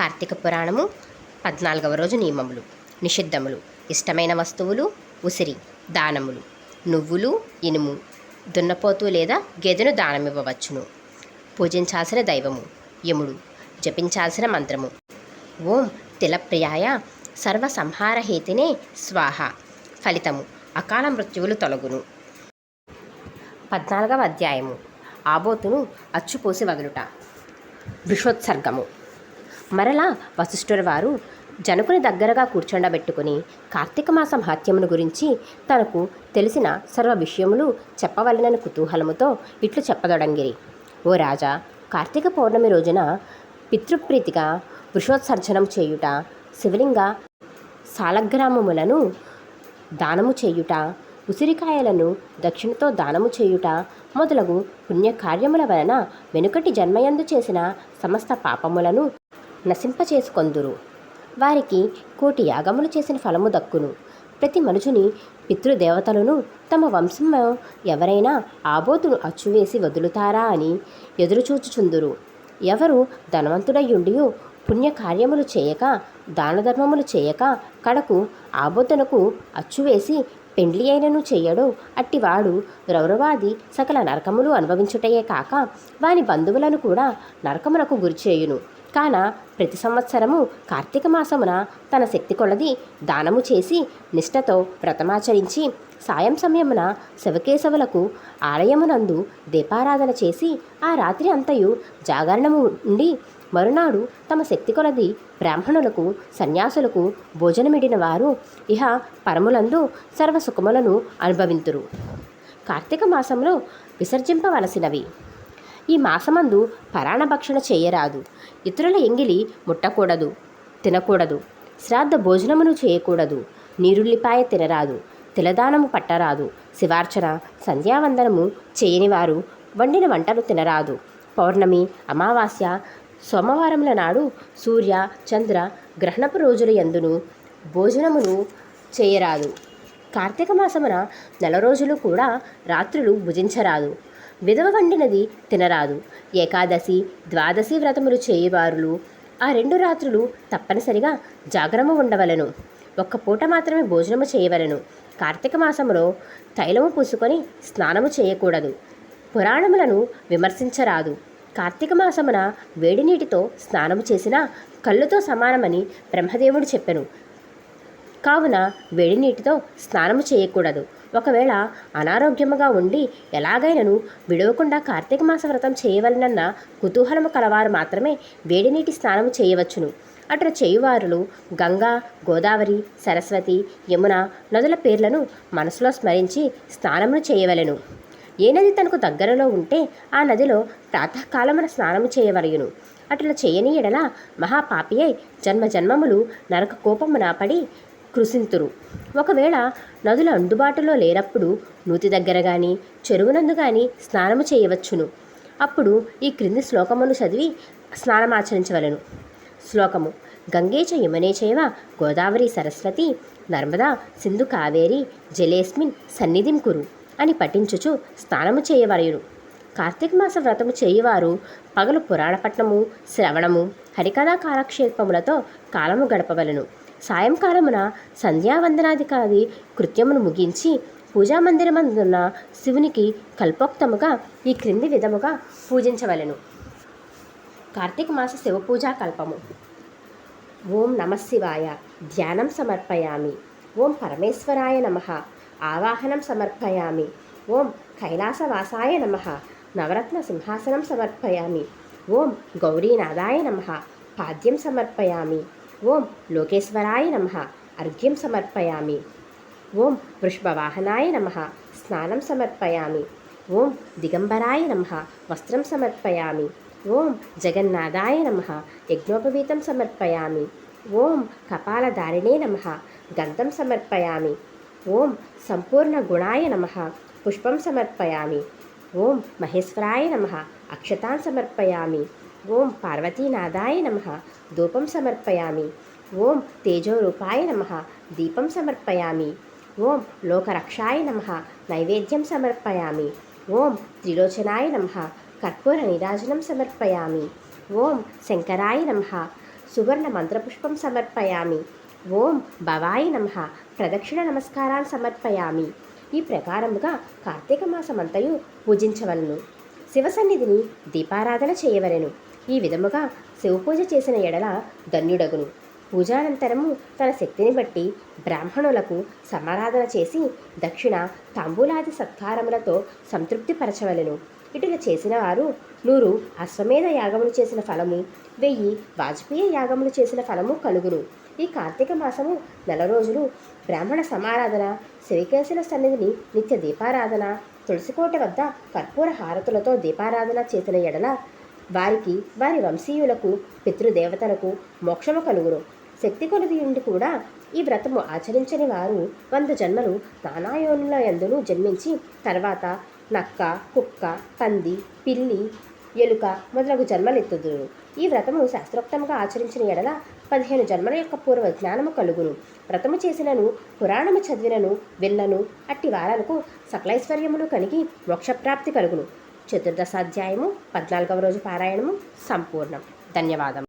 కార్తీక పురాణము పద్నాలుగవ రోజు నియమములు. నిషిద్ధములు. ఇష్టమైన వస్తువులు ఉసిరి దానములు. నువ్వులు ఇనుము. దున్నపోతు లేదా గేదెను దానమివ్వవచ్చును. పూజించాల్సిన దైవము. యముడు. జపించాల్సిన మంత్రము. ఓం తిలప్రియాయ సర్వసంహారహేతినే స్వాహ. ఫలితము. అకాల మృత్యువులు తొలగును. పద్నాలుగవ అధ్యాయము. ఆబోతును అచ్చుపోసి వదులుట. విషోత్సర్గము మరలా వశిష్ఠుల వారు జనకుని దగ్గరగా కూర్చొండబెట్టుకుని కార్తీక మాసం హత్యమును గురించి తనకు తెలిసిన సర్వ విషయములు చెప్పవలనని కుతూహలముతో ఇట్లు చెప్పదొడంగిరి. ఓ రాజా కార్తీక పౌర్ణమి రోజున పితృప్రీతిగా వృషోత్సర్జనం చేయుట శివలింగ సాలగ్రామములను దానము చేయుట ఉసిరికాయలను దక్షిణతో దానము చేయుట మొదలగు పుణ్యకార్యముల వలన వెనుకటి జన్మయందు చేసిన సమస్త పాపములను నశింపచేసుకొందురు. వారికి కోటి యాగములు చేసిన ఫలము దక్కును. ప్రతి మనుషుని పితృదేవతలను తమ వంశం ఎవరైనా ఆబోతును అచ్చువేసి వదులుతారా అని ఎదురుచూచుచుందురు. ఎవరు ధనవంతుడయ్యుండియో పుణ్యకార్యములు చేయక దానధర్మములు చేయక కడకు ఆబోతునకు అచ్చువేసి పెండ్లి అయినను చెయ్యడు. అట్టివాడు రౌరవాది సకల నరకములు అనుభవించుటయే కాక వాని బంధువులను కూడా నరకమునకు గురిచేయును. కాన ప్రతి సంవత్సరము కార్తీక మాసమున తన శక్తి కొలది దానము చేసి నిష్ఠతో వ్రతమాచరించి సాయం సమయమున శివకేశవులకు ఆలయమునందు దీపారాధన చేసి ఆ రాత్రి అంతయు జాగరణము ఉండి మరునాడు తమ శక్తి కొలది బ్రాహ్మణులకు సన్యాసులకు భోజనమిడిన వారు ఇహ పరములందు సర్వసుఖములను అనుభవింతురు. కార్తీక మాసంలో విసర్జింపవలసినవి. ఈ మాసమందు పరాణభక్షణ చేయరాదు. ఇతరుల ఎంగిలి ముట్టకూడదు తినకూడదు శ్రాద్ధ భోజనమును చేయకూడదు నీరుల్లిపాయ తినరాదు తిలదానము పట్టరాదు శివార్చన సంధ్యావందనము చేయనివారు వండిన వంటలు తినరాదు. పౌర్ణమి అమావాస్య సోమవారముల నాడు సూర్య చంద్ర గ్రహణపు రోజుల యందును భోజనమును చేయరాదు. కార్తీక మాసమున నెల రోజులు కూడా రాత్రులు భుజించరాదు. విధవ వండినది తినరాదు. ఏకాదశి ద్వాదశి వ్రతములు చేయవారులు. ఆ రెండు రాత్రులు తప్పనిసరిగా జాగరము ఉండవలెను. ఒక్క పూట మాత్రమే భోజనము చేయవలెను. కార్తీక మాసములో తైలము పూసుకొని స్నానము చేయకూడదు. పురాణములను విమర్శించరాదు. కార్తీక మాసమున వేడి నీటితో స్నానము చేసినా కళ్ళుతో సమానమని బ్రహ్మదేవుడు చెప్పెను. కావున వేడి నీటితో స్నానము చేయకూడదు. ఒకవేళ అనారోగ్యముగా ఉండి ఎలాగైనను విడవకుండా కార్తీక మాస వ్రతం చేయవలనన్న కుతూహలము కలవారు మాత్రమే వేడి నీటి స్నానము చేయవచ్చును. అటు చేయువారులు గంగా గోదావరి సరస్వతి యమున నదుల పేర్లను మనసులో స్మరించి స్నానమును చేయవలెను. ఏ నది తనకు దగ్గరలో ఉంటే ఆ నదిలో ప్రాతకాలమున స్నానము చేయవలయును. అట్లా చేయని ఎడల మహాపాపి అయి జన్మ జన్మములు నరక కోపమున పడి కృషింతురు ఒకవేళ నదులు అందుబాటులో లేనప్పుడు నూతి దగ్గర కానీ చెరువునందు కానీ స్నానము చేయవచ్చును. అప్పుడు ఈ క్రింది శ్లోకమును చదివి స్నానమాచరించవలను శ్లోకము గంగేచ చ యమునే గోదావరి సరస్వతి నర్మదా సింధు కావేరి జలేస్మిన్ సన్నిధిం కురు అని పఠించుచు స్నానము చేయవలయును కార్తీక మాస వ్రతము చేయువారు పగలు పురాణపట్నము శ్రవణము హరికథా కాలక్షేపములతో కాలము గడపవలను. సాయంకాలమున సంధ్యావందనాధికారి కృత్యమును ముగించి పూజామందిరమందున్న శివునికి కల్పోక్తముగా ఈ క్రింది విధముగా పూజించవలెను. కార్తీక మాస శివపూజా కల్పము. ఓం నమ శివాయ. ధ్యానం సమర్పయామి. ఓం పరమేశ్వరాయ నమ. ఆవాహనం సమర్పయామి. ఓం కైలాసవాసాయ నమ. నవరత్న సింహాసనం సమర్పయామి. ఓం గౌరీనాథాయ నమ. పాద్యం సమర్పయామి. ఓం లోకేశ్వరాయ నమ. అర్ఘ్యం సమర్పయామి. ఓం వృషభవాహనాయ నమ. స్నానం సమర్పయామి. ఓం దిగంబరాయ నమ. వస్త్రం సమర్పయామి. ఓం జగన్నాథాయ నమ. యజ్ఞోపవీతం సమర్పయామి. ఓం కపాలధారిణే నమ. గంధం సమర్పయామి. ఓం సంపూర్ణ గుణాయ నమ. పుష్పం సమర్పయామి. ఓం మహేశ్వరాయ నమ. అక్షతాన్ సమర్పయామి. ఓం పార్వతీనాథాయ నమ. ధూపం సమర్పయామి. ఓం తేజోరూపాయ నమ. దీపం సమర్పయామి. ఓం లోకరక్షాయ నమ. నైవేద్యం సమర్పయామి. ఓం త్రిలోచనాయ నమ. కర్పూర నిరాజనం సమర్పయామి. ఓం శంకరాయ నమ. సువర్ణ మంత్రపుష్పం సమర్పయామి. ఓం భవాయి నమ. ప్రదక్షిణ నమస్కారాలు సమర్పయామి. ఈ ప్రకారముగా కార్తీక మాసమంతయు పూజించవలను. శివ సన్నిధిని దీపారాధన చేయవలెను. ఈ విధముగా శివపూజ చేసిన ఎడల ధన్యుడగును. పూజానంతరము తన శక్తిని బట్టి బ్రాహ్మణులకు సమారాధన చేసి దక్షిణ తాంబూలాది సత్కారములతో సంతృప్తిపరచవలెను. ఇటుల చేసిన వారు నూరు అశ్వమేధ యాగములు చేసిన ఫలము వెయ్యి వాజ్పేయి యాగములు చేసిన ఫలము కలుగును. ఈ కార్తీక మాసము నెల రోజులు బ్రాహ్మణ సమారాధన శ్రీకేశుల సన్నిధిని నిత్య దీపారాధన తులసికోట వద్ద కర్పూర హారతులతో దీపారాధన చేసిన ఎడల వారికి వారి వంశీయులకు పితృదేవతలకు మోక్షము కలుగును. శక్తి కొలది ఉండి కూడా ఈ వ్రతము ఆచరించని వారు వంద జన్మలు నానాయోనుల యందును జన్మించి తర్వాత నక్క కుక్క పంది పిల్లి ఎలుక మొదలగు జన్మలెత్తుదురు. ఈ వ్రతము శాస్త్రోక్తంగా ఆచరించిన ఎడల పదిహేను జన్మల యొక్క పూర్వ జ్ఞానము కలుగును. వ్రతము చేసినను పురాణము చదివినను విన్నను అట్టి వారాలకు సకలైశ్వర్యములు కలిగి మోక్షప్రాప్తి కలుగును. చతుర్దశాధ్యాయము పద్నాలుగవ రోజు పారాయణము సంపూర్ణం. ధన్యవాదం